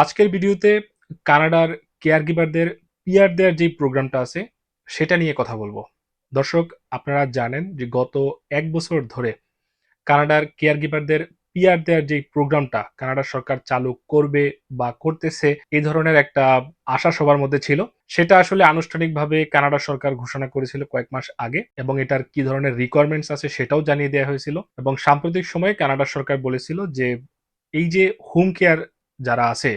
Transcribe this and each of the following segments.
আজকের ভিডিওতে কানাডার কেয়ার গিভারদের পিয়ার দেওয়ার যে প্রোগ্রামটা আছে, সেটা নিয়ে কথা বলব। দর্শক, আপনারা জানেন যে গত এক বছর ধরে কানাডার কেয়ার গিভারদের পিয়ার দেওয়ার যে প্রোগ্রামটা কানাডা সরকার চালু করবে বা করতেছে এই ধরনের একটা আশা সবার মধ্যে ছিল। সেটা আসলে আনুষ্ঠানিকভাবে কানাডা সরকার ঘোষণা করেছিল কয়েক মাস আগে এবং এটার কি ধরনের রিকোয়ারমেন্টস আছে সেটাও জানিয়ে দেওয়া হয়েছিল এবং সাম্প্রতিক সময়ে কানাডা সরকার বলেছিল যে এই যে হোম কেয়ার যারা আছে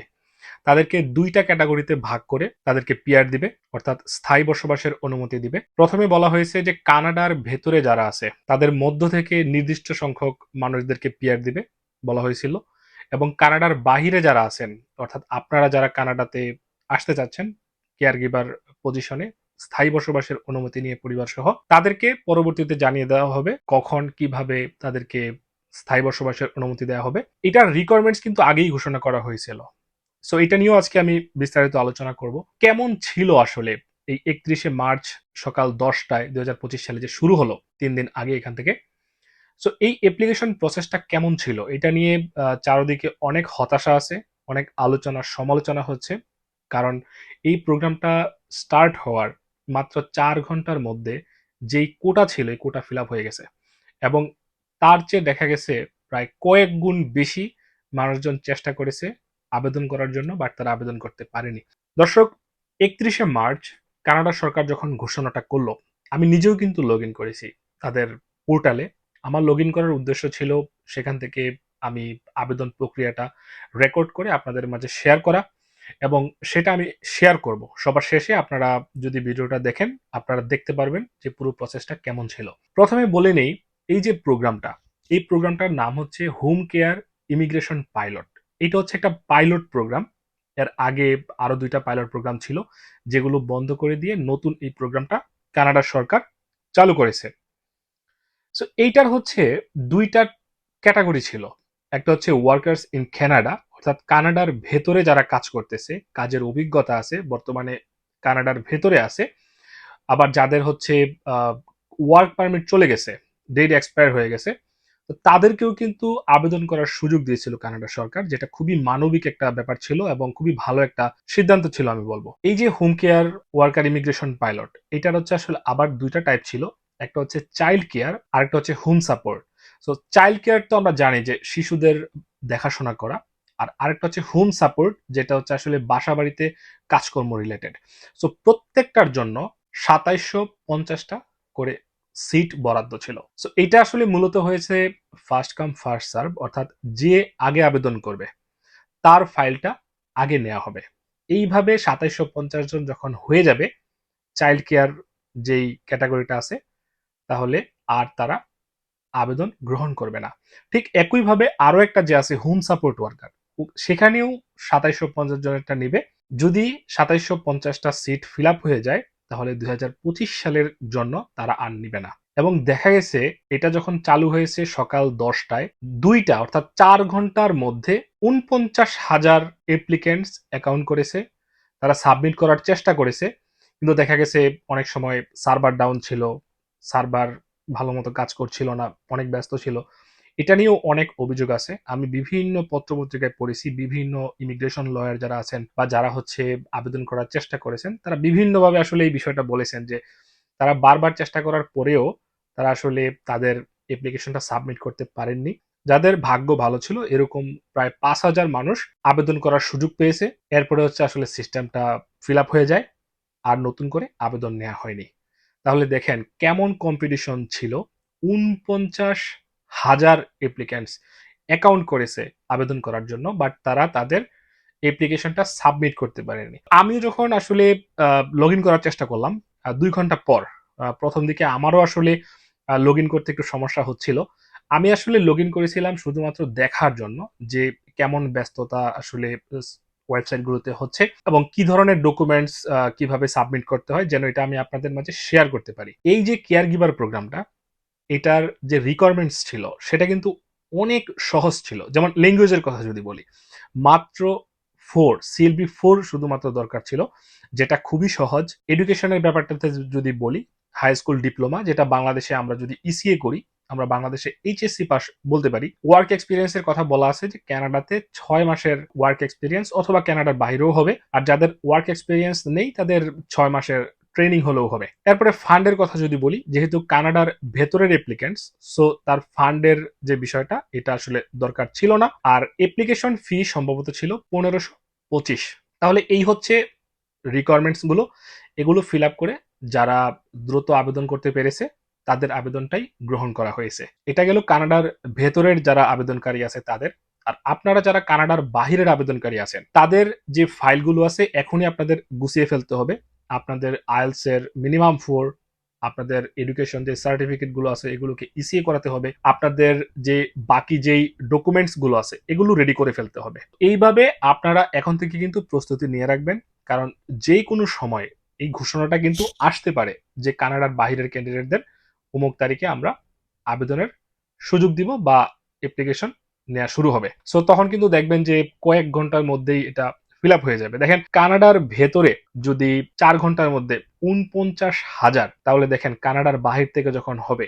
তাদেরকে দুইটা ক্যাটাগরিতে ভাগ করে তাদেরকে পিয়ার দিবে, অর্থাৎ স্থায়ী বসবাসের অনুমতি দিবে। প্রথমে বলা হয়েছে যে কানাডার ভেতরে যারা আছে, তাদের মধ্য থেকে নির্দিষ্ট সংখ্যক মানুষদেরকে পিয়ার দিবে বলা হয়েছিল। এবং কানাডার বাহিরে যারা আছেন, অর্থাৎ আপনারা যারা কানাডাতে আসতে চাচ্ছেন কেয়ার গিভার পজিশনে, স্থায়ী বসবাসের অনুমতি নিয়ে পরিবার সহ তাদেরকে পরবর্তীতে জানিয়ে দেওয়া হবে কখন, কীভাবে তাদেরকে স্থায়ী বসবাসের অনুমতি দেওয়া হবে। এটার রিকোয়ারমেন্টস কিন্তু আগেই ঘোষণা করা হয়েছিল। সো এটা নিয়েও আজকে আমি বিস্তারিত আলোচনা করব। কেমন ছিল আসলে এই একত্রিশে মার্চ সকাল দশটায় দু হাজার পঁচিশ সালে যে শুরু হলো, তিন দিন আগে এখান থেকে? সো এই অ্যাপ্লিকেশন প্রসেসটা কেমন ছিল? এটা নিয়ে চারদিকে অনেক হতাশা আছে, অনেক আলোচনা, সমালোচনা হচ্ছে। কারণ এই প্রোগ্রামটা স্টার্ট হওয়ার মাত্র চার ঘণ্টার মধ্যে যেই কোটা ছিল, এই কোটা ফিল হয়ে গেছে। এবং তার চেয়ে দেখা গেছে, প্রায় কয়েক গুণ বেশি মানুষজন চেষ্টা করেছে আবেদন করার জন্য বাট তারা আবেদন করতে পারেনি। দর্শক, একত্রিশে মার্চ, কানাডা সরকার যখন ঘোষণাটা করল, আমি নিজেও কিন্তু লগ ইন করেছি তাদের পোর্টালে। আমার লগ ইন করার উদ্দেশ্য ছিল সেখান থেকে আমি আবেদন প্রক্রিয়াটা রেকর্ড করে আপনাদের মাঝে শেয়ার করা এবং সেটা আমি শেয়ার করব। সবার শেষে আপনারা যদি ভিডিওটা দেখেন, আপনারা দেখতে পারবেন যে পুরো প্রসেসটা কেমন ছিল। প্রথমে বলে নেই, এই যে প্রোগ্রামটা এই প্রোগ্রামটার নাম হচ্ছে হোম কেয়ার ইমিগ্রেশন পাইলট এটা হচ্ছে একটা পাইলট প্রোগ্রাম এর আগে আরও দুইটা পাইলট প্রোগ্রাম ছিল, যেগুলো বন্ধ করে দিয়ে নতুন এই প্রোগ্রামটা কানাডার সরকার চালু করেছে। সো এইটার হচ্ছে দুইটা ক্যাটাগরি ছিল। একটা হচ্ছে ওয়ার্কার্স ইন কানাডা অর্থাৎ কানাডার ভেতরে যারা কাজ করতেছে, কাজের অভিজ্ঞতা আছে, বর্তমানে কানাডার ভেতরে আছে, আবার যাদের হচ্ছে ওয়ার্ক পারমিট চলে গেছে ডেট এক্সপায়ার হয়ে গেছে তো তাদেরকেও কিন্তু আবেদন করার সুযোগ দিয়েছিল কানাডা সরকার, যেটা খুবই মানবিক একটা ব্যাপার ছিল এবং খুবই ভালো একটা সিদ্ধান্ত ছিল আমি বলব। এই যে home care worker immigration pilot এটার হচ্ছে আসলে আবার দুইটা টাইপ ছিল, একটা হচ্ছে চাইল্ড কেয়ার আর একটা হচ্ছে home support so child care তো আমরা জানি যে শিশুদের দেখাশোনা করা আর আরেকটা হচ্ছে হোম সাপোর্ট যেটা হচ্ছে আসলে বাসা বাড়িতে কাজকর্ম রিলেটেড সো প্রত্যেকটার জন্য সাতাইশশো পঞ্চাশটা করে সিট বরাদ্দ ছিল। সো এটা আসলে মূলত হয়েছে ফার্স্ট কাম ফার্স্ট সার্ভ অর্থাৎ যে আগে আবেদন করবে, তার ফাইলটা আগে নেওয়া হবে। এইভাবে সাতাইশশো পঞ্চাশ জন যখন হয়ে যাবে চাইল্ড কেয়ার যেই ক্যাটাগরিটা আছে, তাহলে আর তারা আবেদন গ্রহণ করবে না। ঠিক একইভাবে আরও একটা যে আছে হোম সাপোর্ট ওয়ার্কার সেখানেও সাতাইশশো পঞ্চাশ জনেরটা নিবে। যদি সাতাইশশো পঞ্চাশটা সিট ফিল আপ হয়ে যায় তাহলে দুই হাজার পঁচিশ সালের জন্য তারা আর নিবে না। এবং দেখা গেছে, এটা যখন চালু হয়েছে সকাল দশটায়, দুইটা অর্থাৎ চার ঘণ্টার মধ্যে উনপঞ্চাশ হাজার অ্যাপ্লিকেন্টস অ্যাকাউন্ট করেছে। তারা সাবমিট করার চেষ্টা করেছে, কিন্তু দেখা গেছে অনেক সময় সার্ভার ডাউন ছিল সার্ভার ভালো মতো কাজ করছিল না, অনেক ব্যস্ত ছিল। এটা নিয়েও অনেক অভিযোগ আছে। আমি বিভিন্ন পত্রপত্রিকায় পড়েছি, বিভিন্ন ইমিগ্রেশন লয়ার যারা আছেন বা যারা হচ্ছে আবেদন করার চেষ্টা করেছেন, তারা বিভিন্নভাবে আসলে এই বিষয়টা বলেছেন যে তারা বারবার চেষ্টা করার পরেও তারা আসলে তাদের অ্যাপ্লিকেশনটা সাবমিট করতে পারেননি। যাদের ভাগ্য ভালো ছিল, এরকম প্রায় পাঁচ হাজার মানুষ আবেদন করার সুযোগ পেয়েছে। এরপরে হচ্ছে আসলে সিস্টেমটা ফিল আপ হয়ে যায়, আর নতুন করে আবেদন নেওয়া হয়নি। তাহলে দেখেন কেমন কম্পিটিশন ছিল। উনপঞ্চাশ হাজার অ্যাপ্লিক্যান্টস অ্যাকাউন্ট করেছে আবেদন করার জন্য বাট তারা তাদের অ্যাপ্লিকেশনটা সাবমিট করতে পারেনি। আমিও যখন আসলে লগ করার চেষ্টা করলাম দুই ঘণ্টা পর প্রথম দিকে আমারও আসলে লগ করতে একটু সমস্যা হচ্ছিল। আমি আসলে লগ করেছিলাম শুধুমাত্র দেখার জন্য যে কেমন ব্যস্ততা আসলে ওয়েবসাইটগুলোতে হচ্ছে এবং কি ধরনের ডকুমেন্টস কীভাবে সাবমিট করতে হয়, যেন এটা আমি আপনাদের মাঝে শেয়ার করতে পারি। এই যে কেয়ার গিভার প্রোগ্রামটা এটার যে রিকোয়ারমেন্টস ছিল, সেটা কিন্তু অনেক সহজ ছিল। যেমন ল্যাঙ্গুয়েজের কথা যদি বলি, মাত্র ফোর সিএলবি ফোর শুধুমাত্র দরকার ছিল, যেটা খুবই সহজ। এডুকেশনের ব্যাপারটাতে যদি বলি হাই স্কুল ডিপ্লোমা যেটা বাংলাদেশে আমরা যদি ইসিএ করি, আমরা বাংলাদেশে এইচএসসি পাস বলতে পারি। ওয়ার্ক এক্সপিরিয়েন্সের কথা বলা আছে যে কানাডাতে ছয় মাসের ওয়ার্ক এক্সপিরিয়েন্স অথবা কানাডার বাইরেও হবে। আর যাদের ওয়ার্ক এক্সপিরিয়েন্স নেই, তাদের ছয় মাসের ট্রেনিং হলেও হবে। এরপরে ফান্ডের কথা যদি বলি, যেহেতু কানাডার ভেতরের অ্যাপ্লিকেন্টস সো তার ফান্ডের যে বিষয়টা, এটা আসলে দরকার ছিল না। আর অ্যাপ্লিকেশন ফি সম্ভবত ছিল পনেরোশো পঁচিশ। তাহলে এই হচ্ছে রিকোয়ারমেন্টসগুলো। এগুলো ফিল আপ করে যারা দ্রুত আবেদন করতে পেরেছে, তাদের আবেদনটাই গ্রহণ করা হয়েছে। এটা গেল কানাডার ভেতরের যারা আবেদনকারী আছে তাদের। আর আপনারা যারা কানাডার বাহিরের আবেদনকারী আছেন, তাদের যে ফাইলগুলো আছে, এখনই আপনাদের গুছিয়ে ফেলতে হবে। আপনাদের আইএলস এর মিনিমাম ফোর আপনাদের এডুকেশন যে সার্টিফিকেটগুলো আছে, এগুলোকে ইসিএ করাতে হবে। আপনাদের যে বাকি যেই ডকুমেন্টসগুলো আছে, এগুলো রেডি করে ফেলতে হবে। এইভাবে আপনারা এখন থেকে কিন্তু প্রস্তুতি নিয়ে রাখবেন, কারণ যে কোনো সময় এই ঘোষণাটা কিন্তু আসতে পারে যে কানাডার বাহিরের ক্যান্ডিডেটদের অমুক তারিখে আমরা আবেদনের সুযোগ দিব বা অ্যাপ্লিকেশন নেওয়া শুরু হবে। সো তখন কিন্তু দেখবেন যে কয়েক ঘণ্টার মধ্যেই এটা ফিল হয়ে যাবে। দেখেন, কানাডার ভেতরে যদি চার ঘণ্টার মধ্যে উনপঞ্চাশ হাজার, তাহলে দেখেন কানাডার বাহির থেকে যখন হবে,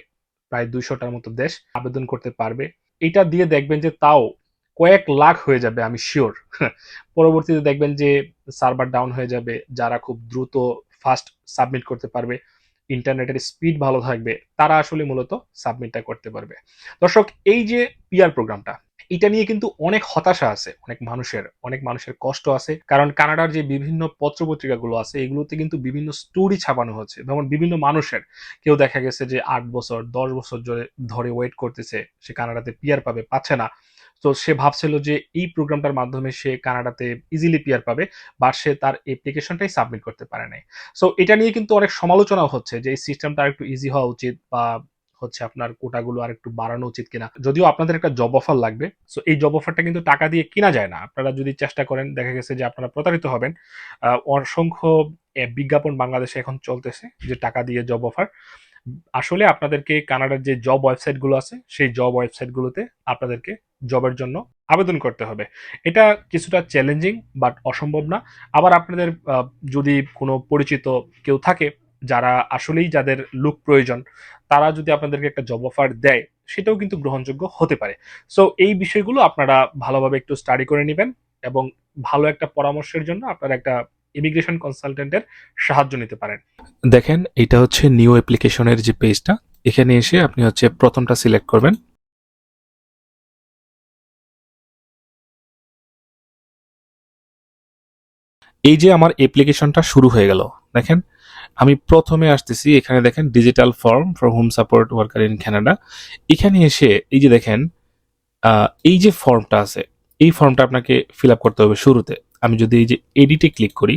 প্রায় দুইশোটার মতো দেশ আবেদন করতে পারবে। এটা দিয়ে দেখবেন যে তাও কয়েক লাখ হয়ে যাবে, আমি শিওর পরবর্তীতে দেখবেন যে সার্ভার ডাউন হয়ে যাবে, যারা খুব দ্রুত ফাস্ট সাবমিট করতে পারবে, ইন্টারনেটের স্পিড ভালো থাকবে, তারা আসলে মূলত সাবমিটটা করতে পারবে। দর্শক, এই যে পিআর প্রোগ্রামটা এটা নিয়ে কিন্তু অনেক হতাশা আছে, অনেক মানুষের অনেক মানুষের কষ্ট আছে। কারণ কানাডার যে বিভিন্ন পত্রপত্রিকাগুলো আছে, এগুলোতে কিন্তু বিভিন্ন স্টোরি ছাপানো হচ্ছে। যেমন বিভিন্ন মানুষের, কেউ দেখা গেছে যে আট বছর, দশ বছর ধরে ধরে ওয়েট করতেছে, সে কানাডাতে পিয়ার পাবে, পাচ্ছে না। তো সে ভাবছিল যে এই প্রোগ্রামটার মাধ্যমে সে কানাডাতে ইজিলি পিয়ার পাবে বা সে তার অ্যাপ্লিকেশনটাই সাবমিট করতে পারে নাই। সো এটা নিয়ে কিন্তু অনেক সমালোচনা হচ্ছে যে এই সিস্টেমটা একটু ইজি হওয়া উচিত বা হচ্ছে আপনার কোটাগুলো আর একটু বাড়ানো উচিত কিনা। যদিও আপনাদের একটা জব অফার লাগবে সো এই জব অফারটা কিন্তু টাকা দিয়ে কিনা যায় না। আপনারা যদি চেষ্টা করেন, দেখা গেছে যে আপনারা প্রতারিত হবেন। অসংখ্য বিজ্ঞাপন বাংলাদেশে এখন চলতেছে যে টাকা দিয়ে জব অফার আসলে আপনাদেরকে কানাডার যে জব ওয়েবসাইটগুলো আছে, সেই জব ওয়েবসাইটগুলোতে আপনাদেরকে জবের জন্য আবেদন করতে হবে। এটা কিছুটা চ্যালেঞ্জিং বাট অসম্ভব না। আবার আপনাদের যদি কোনো পরিচিত কেউ থাকে যারা আসলেই যাদের লুক প্রয়োজন, তারা যদি আপনাদেরকে একটা জব অফার দেয়, সেটাও কিন্তু গ্রহণযোগ্য হতে পারে। সো এই বিষয়গুলো আপনারা ভালোভাবে একটু স্টাডি করে নেবেন এবং ভালো একটা পরামর্শের জন্য আপনারা একটা ইমিগ্রেশন কনসালটেন্টের সাহায্য নিতে পারেন। দেখেন, এটা হচ্ছে নিউ অ্যাপ্লিকেশনের যে পেজটা এখানে এসে আপনি হচ্ছে প্রথমটা সিলেক্ট করবেন। এই যে আমার অ্যাপ্লিকেশনটা শুরু হয়ে গেল, দেখেন আমি প্রথমে আসতেছি এখানে দেখেন digital form for home support worker in Canada এখানে এসে এই যে দেখেন এই যে ফর্মটা আছে, এই ফর্মটা আপনাকে ফিল আপ করতে হবে শুরুতে। আমি যদি এই যে এডিটে ক্লিক করি,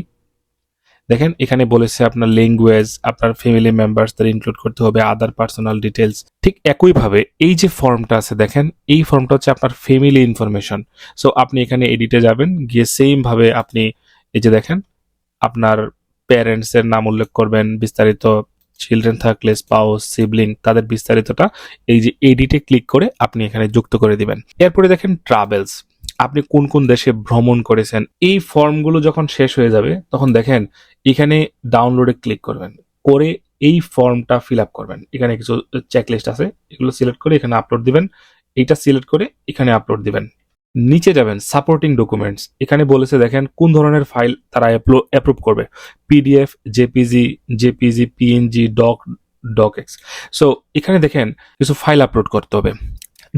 দেখেন এখানে বলেছে আপনার ল্যাঙ্গুয়েজ আপনার ফ্যামিলি মেম্বার্সদের ইনক্লুড করতে হবে আদার পার্সোনাল ডিটেলস ঠিক একইভাবে এই যে ফর্মটা আছে দেখেন, এই ফর্মটা হচ্ছে আপনার ফ্যামিলি ইনফরমেশন সো আপনি এখানে এডিটে যাবেন, গিয়ে সেমভাবে আপনি এই যে দেখেন, আপনার প্যারেন্টস এর নাম উল্লেখ করবেন, বিস্তারিত চিলড্রেন থাকলে স্পাউস সিবলিং তাদের বিস্তারিতটা এই যে এডিটে ক্লিক করে আপনি এখানে যুক্ত করে দিবেন। এরপরে দেখেন ট্রাভেলস আপনি কোন কোন দেশে ভ্রমণ করেছেন, এই ফর্মগুলো যখন শেষ হয়ে যাবে, তখন দেখেন এখানে ডাউনলোডে ক্লিক করবেন, করে এই ফর্মটা ফিল আপ করবেন। এখানে কিছু চেকলিস্ট আছে, এগুলো সিলেক্ট করে এখানে আপলোড দিবেন, এইটা সিলেক্ট করে এখানে আপলোড দিবেন। নিচে যাবেন সাপোর্টিং ডকুমেন্টস এখানে বলেছে, দেখেন, কোন ধরনের ফাইল তারা অ্যাপ্রুভ করবে। PDF JPG JPG PNG doc docx so এখানে দেখেন, কিছু ফাইল আপলোড করতে হবে।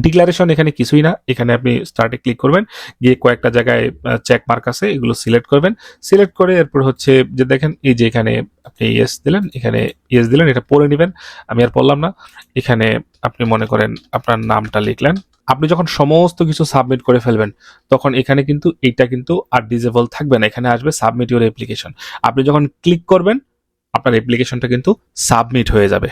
ডিক্লারেশন এখানে কিছুই না। এখানে আপনি স্টার্টে ক্লিক করবেন, গিয়ে কয়েকটা জায়গায় চেক মার্ক আছে, এগুলো সিলেক্ট করবেন। সিলেক্ট করে এরপর হচ্ছে যে দেখেন, এই যে এখানে আপনি ইয়েস দিলেন, এখানে ইয়েস দিলেন, এটা পড়ে নেবেন। আমি আর পড়লাম না। এখানে আপনি মনে করেন আপনার নামটা লিখলেন। আপনি যখন সমস্ত কিছু সাবমিট করে ফেলবেন, তখন এখানে কিন্তু এইটা কিন্তু আর ডিজেবল থাকবে না। এখানে আসবে সাবমিট ইউর অ্যাপ্লিকেশন আপনি যখন ক্লিক করবেন, আপনার অ্যাপ্লিকেশনটা কিন্তু সাবমিট হয়ে যাবে।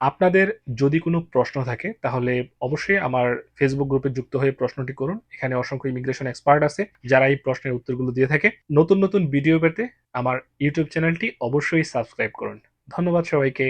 আপনাদের যদি কোনো প্রশ্ন থাকে, তাহলে অবশ্যই আমার ফেসবুক গ্রুপে যুক্ত হয়ে প্রশ্নটি করুন। এখানে অসংখ্য ইমিগ্রেশন এক্সপার্ট আছে, যারা এই প্রশ্নের উত্তরগুলো দিয়ে থাকে। নতুন নতুন ভিডিও পেতে আমার ইউটিউব চ্যানেলটি অবশ্যই সাবস্ক্রাইব করুন। ধন্যবাদ সবাইকে।